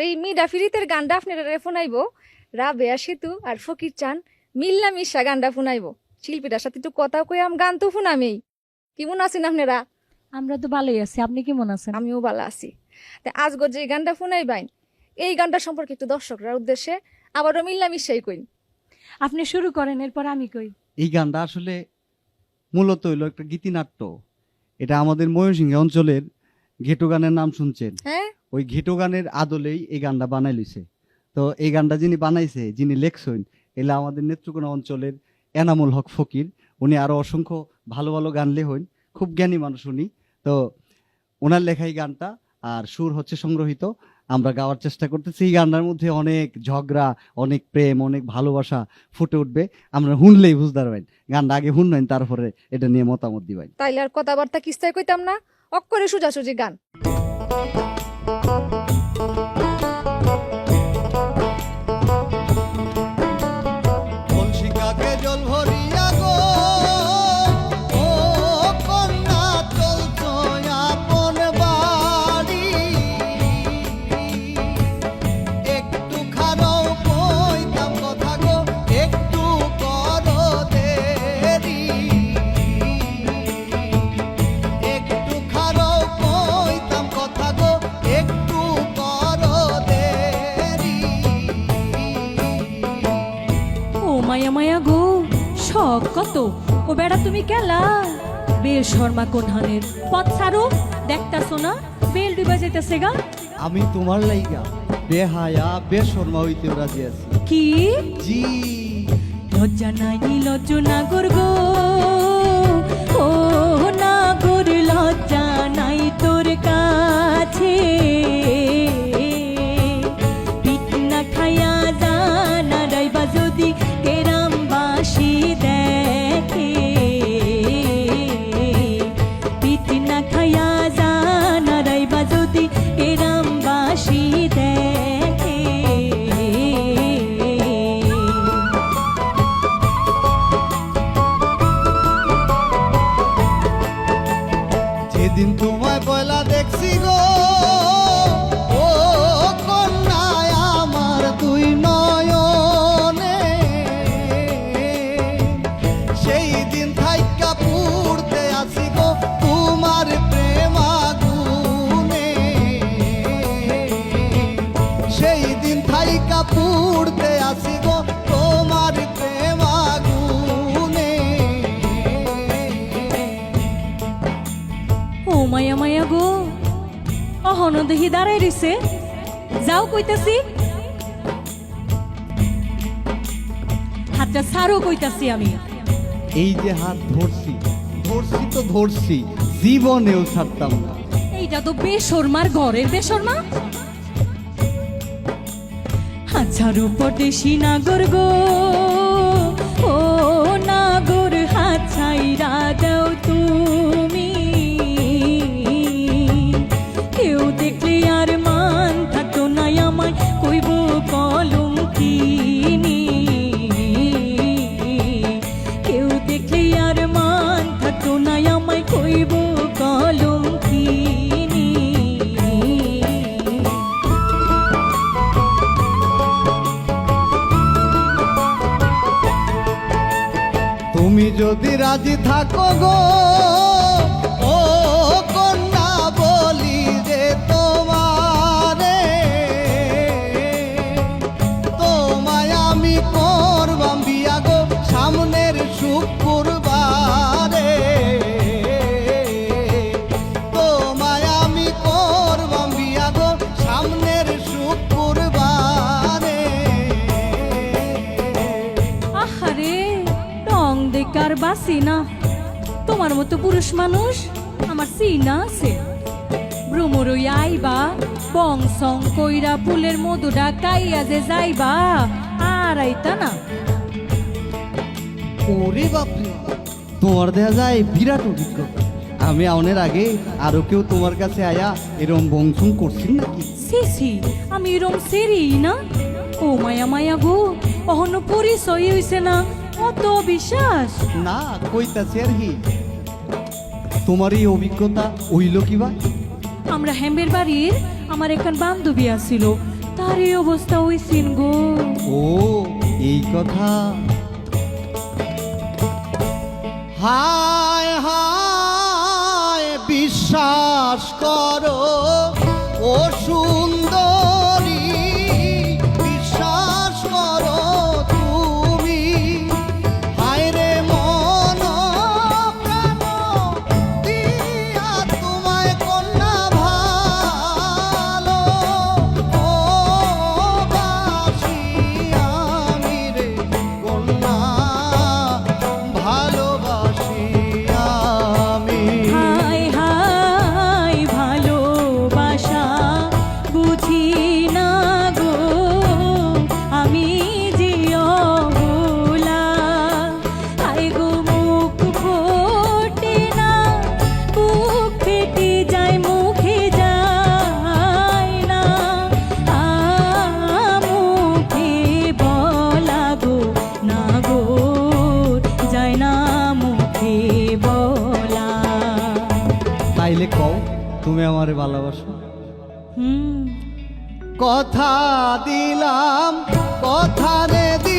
তো এই মিডা ফিরিতের গানটা আপনারা ফোনাইব। রাবেয়া সেতু আর ফকির চান মিল্লা মিশা গানটা ফোনাইব। শিল্পীটার সাথে একটু কথা কই আম গান তো ফোনামেই। কেমন আছেন আপনারা? আমরা তো ভালোই আছি। আপনি কেমন আছেন? আমিও ভালো আছি। তা আজগর যে গানটা ফোনাইবাইন এই গানটা সম্পর্কে একটু দর্শকরা উদ্দেশ্যে আবারও মিল্লা মিশাই কইন। আপনি শুরু করেন এরপর আমি কই। এই গানটা আসলে মূলত হইল একটা গীতিনাট্য। এটা আমাদের ময়মনসিংহ অঞ্চলের ঘেটো গানের নাম শুনছেন। হ্যাঁ? ওই ঘেটো গানের আদলেই এই গানটা বানাই লইছে। তো এই গানটা যিনি বানাইছে, যিনি লেখছেন, এলা আমাদের নেত্রকোনা অঞ্চলের এনামুল হক ফকির, উনি আরও অসংখ্য ভালো ভালো গান লেখেন, খুব জ্ঞানী মানুষ উনি। তো ওনার লেখাই গানটা, আর সুর হচ্ছে সংগ্রহিত আমরা গাওয়ার চেষ্টা করতেছি, এই গানটার মধ্যে অনেক ঝগড়া, অনেক প্রেম, অনেক ভালোবাসা ফুটে উঠবে। আমরা শুনলেই বুঝতে পারবেন, গানটা আগে হুন শুনবেন তারপরে এটা নিয়ে মতামত দিবেন। তাইলে আর কথাবার্তা কিস্তায় কইতাম না অক্করে সোজাসুজি গান। মায়া গো শখ কত? ও বেড়া তুমি কেলা? বেল শর্মা কোনহানের পথ সারো দেখতাছো সোনা বেল ডুবা যেতেছে গা। আমি তোমার লাইগা বেহায়া বেশর্মা হইতে রাজি আছি। কি? জি। লজ্জা নাই লজ্জ না গো মায়া মায়া গো। অহন দেহি দাঁড়াই রইছে যাও কইতাছি। হাতটা সারও কইতাছি আমি। এই যে হাত ধরছি ধরছি তো ধরছি জীবনেও ছাড়তাম না। এইটা তো বেশর্মার ঘরের বেশর্মা হাজারো পটেশি নাগর গো। ও নাগর হাত ছাইরা দাও তুমি যদি রাজি থাকো গো বাসি তোমার মতো পুরুষ মানুষ আমার সিনা আছে। ভ্রমরই আইবা সং কইরা ফুলের মধুটা কাইয়া যে যাইবা আর আইতা না। ওরে বাপরে তোমার দেখা যায় বিরাট অভিজ্ঞতা। আমি আউনের আগে আরও কেউ তোমার কাছে আয়া এরম বংশং করছেন নাকি? সিসি আমি এরম সেরি না। ও মায়া মায়া গো অহন পরিচয় হইছে না। অত বিশ্বাস না কইতাছি আর কি। তোমার এই অভিজ্ঞতা হইল কিবা আমরা হ্যাম্বের বাড়ির আমার একখান বান্ধবী আছিল। আর এই অবস্থা হইছিন গো। ও এই কথা। হায় হায় বিশ্বাস করো ও তুমি আমারে ভালোবাসো। হুম। কথা দিলাম কথা রে